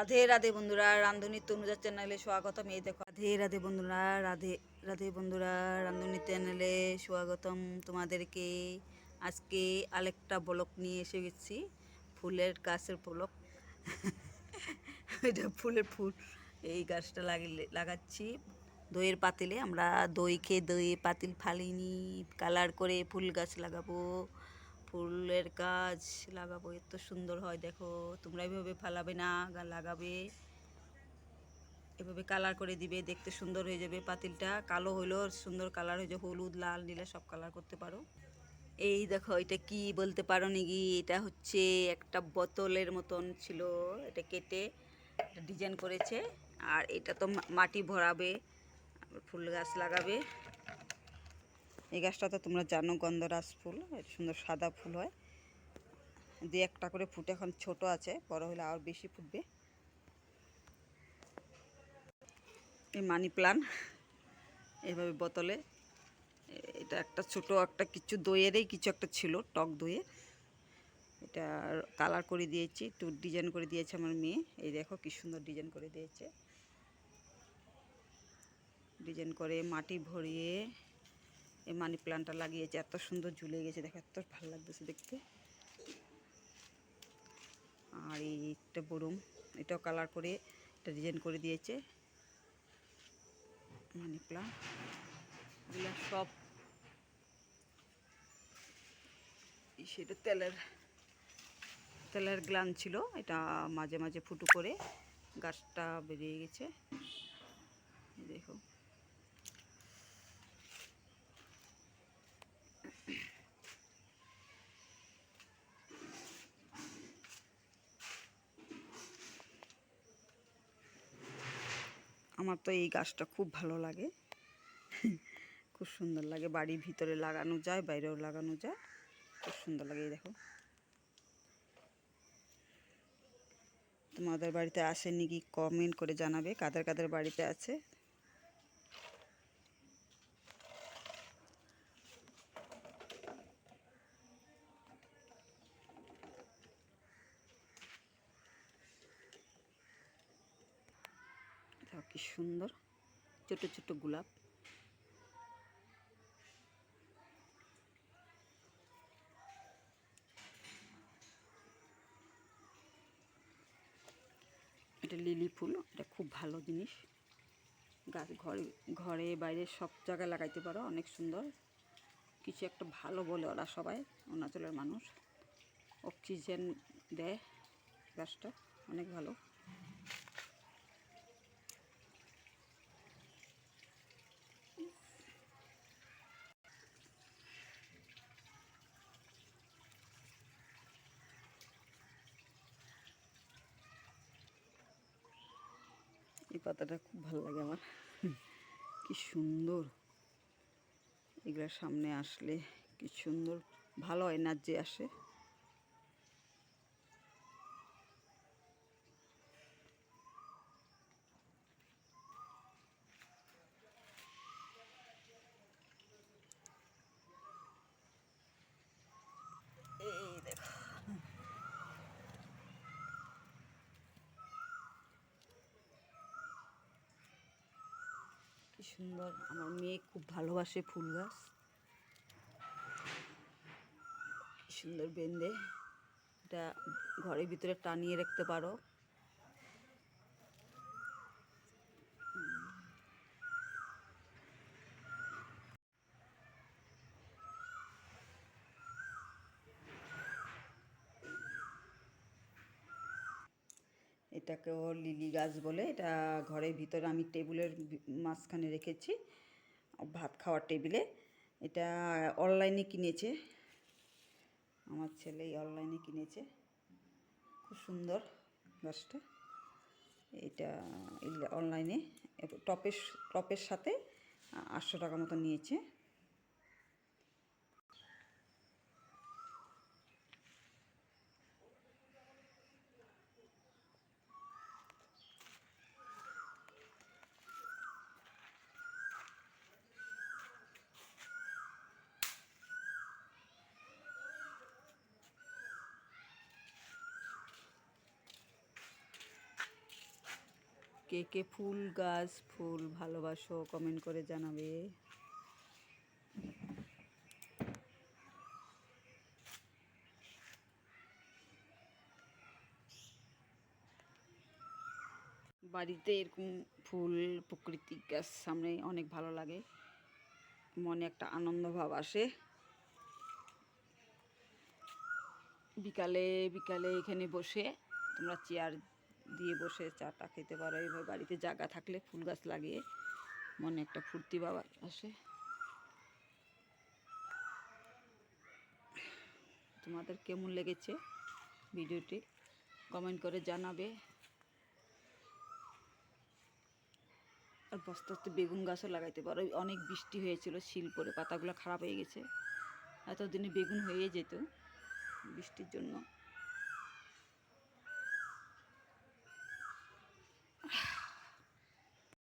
রাধে রাধে বন্ধুরা রান্ধুনি তনুজা চ্যানেলে স্বাগতম। এই দেখো, রাধে রাধে বন্ধুরা, রাধে রাধে বন্ধুরা রান্ধুনি চ্যানেলে স্বাগতম তোমাদেরকে। আজকে আরেকটা ব্লক নিয়ে এসে গেছি, ফুলের গাছের ব্লক এটা ফুলের ফুল, এই গাছটা লাগিয়ে লাগাচ্ছি। দইয়ের পাতিলে, আমরা দই খেয়ে দই পাতিল ফালিনি কালার করে ফুল গাছ লাগাবো। ফুলের গাছ লাগাবো, এত সুন্দর হয়, দেখো। তোমরা এভাবে ফালাবে না লাগাবে। এভাবে কালার করে দিবে, দেখতে সুন্দর হয়ে যাবে পাতিলটা। কালো হইলেও সুন্দর কালার হয়ে যাবে হলুদ, লাল, নীলে, সব কালার করতে পারো। এই দেখো, এটা কি বলতে পারো নাকি? এটা হচ্ছে একটা বোতলের মতন ছিল, এটা কেটে ডিজাইন করেছে। আর এটা তো মাটি ভরাবে ফুল গাছ লাগাবে। এই গাছটা তো তোমরা জানো গন্ধরাজ ফুল সুন্দর সাদা ফুল হয়। দু একটা করে ফুটে এখন ছোট আছে, বড় হলে আর বেশি ফুটবে। এই মানি প্লান্ট এভাবে বোতলে এটা একটা ছোট একটা কিছু দইয়েরই কিছু একটা ছিল, টক দইয়ের এটা কালার করে দিয়েছি, একটু ডিজাইন করে দিয়েছে আমার মেয়ে। এই দেখো কি সুন্দর ডিজাইন করে দিয়েছে। ডিজাইন করে মাটি ভরিয়ে এই মানি প্লান্টটা লাগিয়েছে, এত সুন্দর ঝুলে গেছে, দেখো এত ভালো লাগতেছে দেখতে। আর এই একটা বরুম এটাও কালার করে এটা ডিজাইন করে দিয়েছে মানি প্লান্ট। এগুলো সব সেটা তেলের তেলের গ্লান ছিল, এটা মাঝে মাঝে ফুটো করে গাছটা বেরিয়ে গেছে। দেখো। আমার তো এই গাছটা খুব ভালো লাগে। খুব সুন্দর লাগে, বাড়ির ভিতরে লাগানো যায়, বাইরেও লাগানো যায়। খুব সুন্দর লাগে, এই দেখো। তোমাদের বাড়িতে আসেনি কি? কমেন্ট করে জানাবে, কাদের কাদের বাড়িতে আছে। দেখো কি সুন্দর। ছোট ছোট গোলাপ। এটা লিলি ফুল, এটা খুব ভালো জিনিস। গাছ ঘরে ঘরে বাইরে সব জায়গায় লাগাইতে পারো, অনেক সুন্দর। কিছু একটা ভালো বলে ওরা সবাই, অরুণাচলের মানুষ। অক্সিজেন দেয় গাছটা, অনেক ভালো। এই পাতাটা খুব ভালো লাগে আমার। কি সুন্দর। এগুলোর সামনে আসলে কি সুন্দর, ভালো এনার্জি আসে এই দেখো কি সুন্দর। আমার মেয়ে খুব ভালোবাসে ফুল গাছ। সুন্দর বেঁধে। এটা ঘরের ভিতরে টানিয়ে রাখতে পারো। এটাকেও লিলি গাছ বলে, এটা ঘরের ভিতরে আমি টেবিলের মাঝখানে রেখেছি ভাত খাওয়ার টেবিলে। এটা অনলাইনে কিনেছে, আমার ছেলে অনলাইনে কিনেছে। খুব সুন্দর গাছটা। এটা অনলাইনে টপের টপের সাথে আটশো টাকা মতো নিয়েছে। কে কে ফুল গাছ, ফুল ভালোবাসো কমেন্ট করে জানাবে। বাড়িতে এরকম ফুল প্রাকৃতিক গাছ সামনে অনেক ভালো লাগে। মনে একটা আনন্দ ভাব আসে। বিকালে বিকালে এখানে বসে তোমরা চেয়ার দিয়ে বসে চাটা খেতে পারো। এবার বাড়িতে জায়গা থাকলে ফুল গাছ লাগিয়ে মনে একটা ফুর্তি ভাব আসে। তোমাদের কেমন লেগেছে ভিডিওটি কমেন্ট করে জানাবে। আর বস্তা বস্তা বেগুন গাছও লাগাইতে পারো। অনেক বৃষ্টি হয়েছিল, শিল পরে পাতাগুলো খারাপ হয়ে গেছে। এতদিনে বেগুন হয়ে যেত বৃষ্টির জন্য।